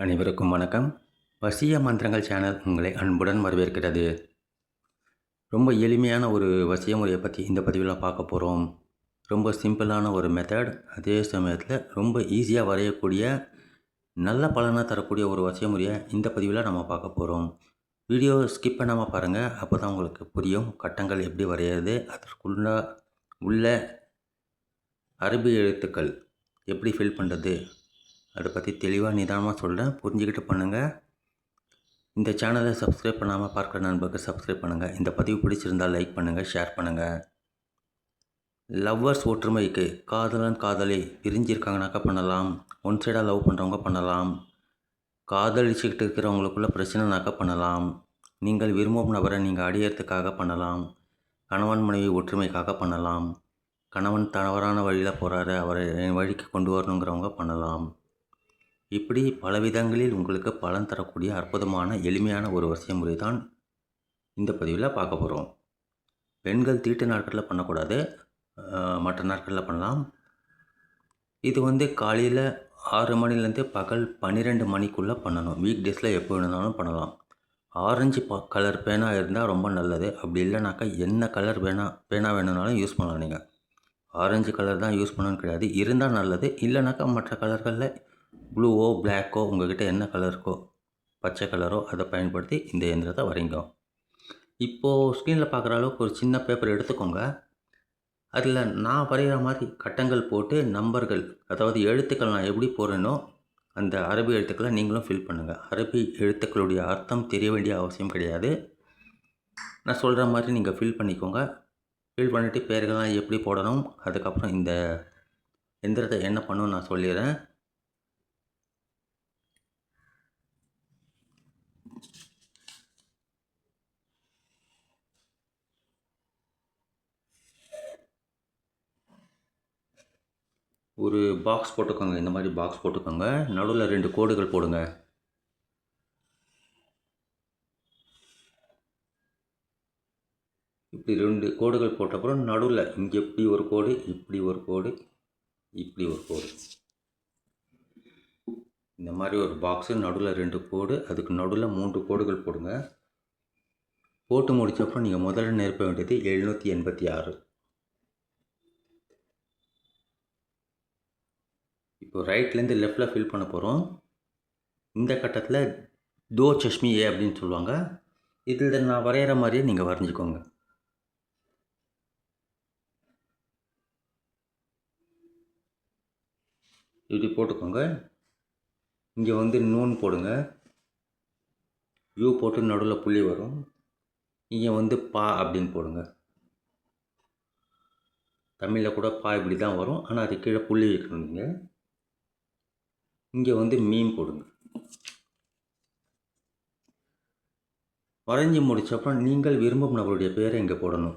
அனைவருக்கும் வணக்கம். வசிய மந்திரங்கள் சேனல் உங்களை அன்புடன் வரவேற்கிறது. ரொம்ப எளிமையான ஒரு வசிய முறையை பற்றி இந்த பதிவில் பார்க்க போகிறோம் ரொம்ப சிம்பிளான ஒரு மெத்தட் அதே சமயத்தில் ரொம்ப ஈஸியாக வரையக்கூடிய நல்ல பலனாக தரக்கூடிய ஒரு வசிய முறையை இந்த பதிவில் நம்ம பார்க்க போகிறோம் வீடியோ ஸ்கிப் பண்ணாமல் பாருங்கள் அப்போ தான் உங்களுக்கு புரியும் கட்டங்கள் எப்படி வரைகிறது அதற்குள்ள உள்ள அரபி எழுத்துக்கள் எப்படி ஃபில் பண்ணுறது அதை பற்றி தெளிவாக நிதானமாக சொல்கிறேன் புரிஞ்சுக்கிட்டு பண்ணுங்கள் இந்த சேனலை சப்ஸ்கிரைப் பண்ணாமல் பார்க்குற நண்பருக்கு சப்ஸ்கிரைப் பண்ணுங்கள் இந்த பதிவு பிடிச்சிருந்தால் லைக் பண்ணுங்கள் ஷேர் பண்ணுங்கள் லவ்வர்ஸ் ஒற்றுமைக்கு காதலன் காதலி பிரிஞ்சிருக்காங்கனாக்கா பண்ணலாம். ஒன் சைடாக லவ் பண்ணுறவங்க பண்ணலாம். காதலிச்சுக்கிட்டு இருக்கிறவங்களுக்குள்ள பிரச்சனைனாக்கா பண்ணலாம். நீங்கள் விரும்பும் நபரை நீங்கள் அடையிறதுக்காக பண்ணலாம். கணவன் மனைவி ஒற்றுமைக்காக பண்ணலாம். கணவன் தவறான வழியில் போகிறாரு அவரை என் வழிக்கு கொண்டு வரணுங்கிறவங்க பண்ணலாம். இப்படி பல விதங்களில் உங்களுக்கு பலன் தரக்கூடிய அற்புதமான எளிமையான ஒரு வசிய முறை தான் இந்த பதிவில் பார்க்க போகிறோம் பெண்கள் தீட்டு நாட்களில் பண்ணக்கூடாது. மற்ற நாட்களில் பண்ணலாம். இது வந்து காலையில் ஆறு மணிலேருந்து பகல் பன்னிரெண்டு மணிக்குள்ளே பண்ணணும். வீக் டேஸில் எப்போ வேணுனாலும் பண்ணலாம். ஆரஞ்சு ப கலர் பேனா இருந்தால் ரொம்ப நல்லது. அப்படி இல்லைனாக்கா என்ன கலர் பேனா பேனா வேணும்னாலும் யூஸ் பண்ணலாம் நீங்கள் ஆரஞ்சு கலர் தான் யூஸ் பண்ணணும்னு கிடையாது. இருந்தால் நல்லது. இல்லைனாக்கா மற்ற கலர்களில் ப்ளூவோ பிளாக்கோ உங்கள்கிட்ட என்ன கலர் இருக்கோ பச்சை கலரோ அதை பயன்படுத்தி இந்த இயந்திரத்தை வரைங்க. இப்போது ஸ்க்ரீனில் பார்க்குற அளவுக்கு ஒரு சின்ன பேப்பர் எடுத்துக்கோங்க. அதில் நான் வரைகிற மாதிரி கட்டங்கள் போட்டு நம்பர்கள் அதாவது எழுத்துக்கள் நான் எப்படி போடுறேனோ அந்த அரபி எழுத்துக்களை நீங்களும் ஃபில் பண்ணுங்கள் அரபி எழுத்துக்களுடைய அர்த்தம் தெரிய வேண்டிய அவசியம் கிடையாது. நான் சொல்கிற மாதிரி நீங்கள் ஃபில் பண்ணிக்கோங்க. ஃபில் பண்ணிவிட்டு பேர்கள்லாம் எப்படி போடணும் அதுக்கப்புறம் இந்த எந்திரத்தை என்ன பண்ணணும் நான் சொல்லிடுறேன். ஒரு பாக்ஸ் போட்டுக்கோங்க. இந்த மாதிரி பாக்ஸ் போட்டுக்கோங்க. நடுவில் ரெண்டு கோடுகள் போடுங்க. இப்படி ரெண்டு கோடுகள் போட்ட அப்புறம் நடுவில் இங்கே இப்படி ஒரு கோடு இப்படி ஒரு கோடு இப்படி ஒரு கோடு. இந்த மாதிரி ஒரு பாக்ஸு நடுவில் ரெண்டு கோடு அதுக்கு நடுவில் மூன்று கோடுகள் போடுங்க. போட்டு முடித்தப்பறம் நீங்கள் முதல்ல நிரப்ப வேண்டியது எழுநூற்றி எண்பத்தி ஆறு. இப்போ ரைட்லேருந்து லெஃப்டில் ஃபில் பண்ண போகிறோம் இந்த கட்டத்தில் தோ சஷ்மி ஏ அப்படின்னு சொல்லுவாங்க. இதில் நான் வரைகிற மாதிரியே நீங்கள் வரைஞ்சிக்கோங்க. இப்படி போட்டுக்கோங்க. இங்கே வந்து நூன் போடுங்க. யூ போட்டு நடுவில் புள்ளி வரும். இங்கே வந்து பா அப்படின்னு போடுங்க. தமிழில் கூட பா இப்படி தான் வரும். ஆனால் அது கீழே புள்ளி வைக்கணும் நீங்கள் இங்கே வந்து மீன் போடுங்க வரைஞ்சி முடிச்சப்பறம் நீங்கள் விரும்பும் நபருடைய பேரை இங்கே போடணும்.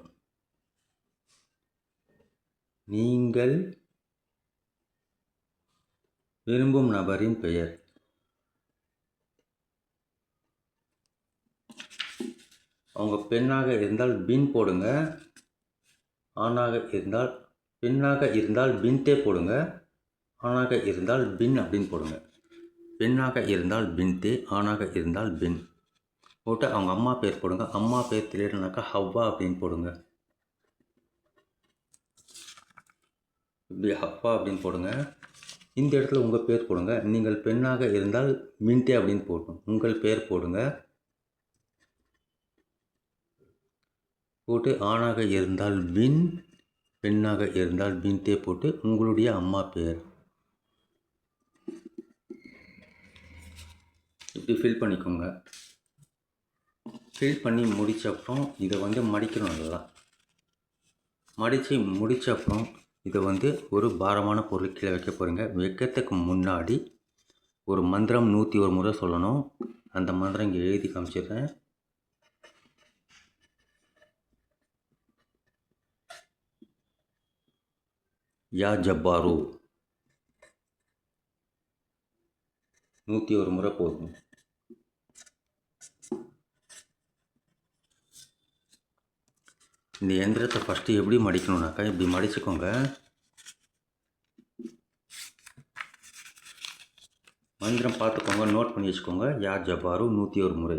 நீங்கள் விரும்பும் நபரின் பெயர். அவங்க பெண்ணாக இருந்தால் பின் போடுங்க. ஆணாக இருந்தால் பெண்ணாக இருந்தால் பின்தே போடுங்க. ஆணாக இருந்தால் பின் அப்படின்னு போடுங்க. பெண்ணாக இருந்தால் பின்தே ஆணாக இருந்தால் பின். போட்டு அவங்க அம்மா பேர் போடுங்க. அம்மா பேர் தெரியலனாக்கா ஹவ்வா அப்படின்னு போடுங்க. இப்படி ஹப்பா அப்படின்னு போடுங்க. இந்த இடத்துல உங்கள் பேர் போடுங்க. நீங்கள் பெண்ணாக இருந்தால் மின்டே அப்படின்னு போடணும். உங்கள் பேர் போடுங்க. போட்டு ஆணாக இருந்தால் வின் பெண்ணாக இருந்தால் பின்தே போட்டு உங்களுடைய அம்மா பேர். இப்படி ஃபில் பண்ணிக்கோங்க. ஃபில் பண்ணி முடித்த அப்புறம் இதை வந்து மடிக்கணும் நல்லா மடித்து முடித்த அப்புறம் இதை வந்து ஒரு பாரமான பொருள் கீழே வைக்க போகிறீங்க வைக்கிறதுக்கு முன்னாடி ஒரு மந்திரம் நூற்றி ஒரு முறை சொல்லணும். அந்த மந்திரம் இங்கே எழுதி காமிச்சிடுறேன். யா ஜப்பாரு. நூற்றி ஒரு முறை போதும். இந்த எந்திரத்தை ஃபஸ்ட்டு எப்படி மடிக்கணும்னாக்கா இப்படி மடிச்சுக்கோங்க. மந்திரம் பார்த்துக்கோங்க நோட் பண்ணி வச்சுக்கோங்க. யா ஜப்பாரு நூற்றி ஒரு முறை.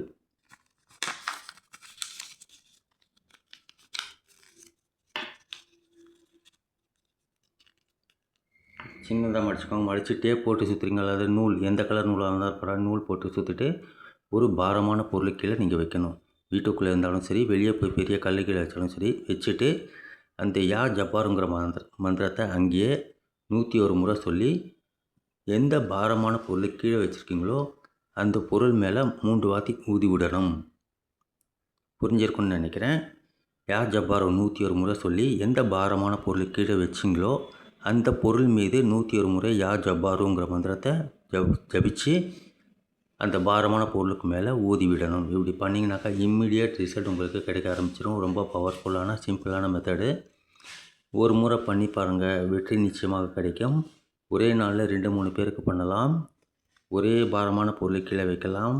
சின்னதாக மடிச்சுக்கோங்க. மடித்து டேப் போட்டு சுற்றுறீங்க அல்லது நூல் எந்த கலர் நூலாக இருந்தாலும் படம் நூல் போட்டு சுற்றிட்டு ஒரு பாரமான பொருள் கீழே நீங்கள் வைக்கணும். வீட்டுக்குள்ளே இருந்தாலும் சரி வெளியே போய் பெரிய கல்லு கீழே வச்சாலும் சரி வச்சுட்டு அந்த யா ஜப்பாருங்கிற மந்திர மந்திரத்தை அங்கேயே நூற்றி ஒரு முறை சொல்லி எந்த பாரமான பொருள் கீழே வச்சுருக்கீங்களோ அந்த பொருள் மேலே மூன்று வாத்தி ஊதி விடணும். புரிஞ்சிருக்குன்னு நினைக்கிறேன். யா ஜப்பாரோ நூற்றி ஒரு முறை சொல்லி எந்த பாரமான பொருள் கீழே வச்சிங்களோ அந்த பொருள் மீது நூற்றி ஒரு முறை யா ஜப்பாருங்கிற மந்திரத்தை ஜப் ஜபிச்சு அந்த பாரமான பொருளுக்கு மேலே ஊதி விடணும். இப்படி பண்ணிங்கனாக்கா இம்மிடியட் ரிசல்ட் உங்களுக்கு கிடைக்க ஆரம்பிச்சிடும் ரொம்ப பவர்ஃபுல்லான சிம்பிளான மெத்தடு ஒரு முறை பண்ணி பாருங்கள் வெற்றி நிச்சயமாக கிடைக்கும். ஒரே நாளில் ரெண்டு மூணு பேருக்கு பண்ணலாம். ஒரே பாரமான பொருளை கீழே வைக்கலாம்.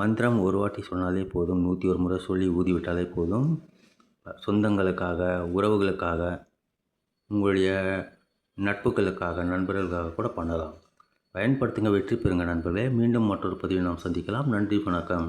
மந்திரம் ஒரு வாட்டி சொன்னாலே போதும். நூற்றி ஒரு முறை சொல்லி ஊதி விட்டாலே போதும். சொந்தங்களுக்காக உறவுகளுக்காக உங்களுடைய நட்புகளுக்காக நண்பர்களுக்காக கூட பண்ணலாம். பயன்படுத்துங்க வெற்றி பெறுங்க நண்பர்களே. மீண்டும் மற்றொரு பதிவில் நாம் சந்திக்கலாம். நன்றி வணக்கம்.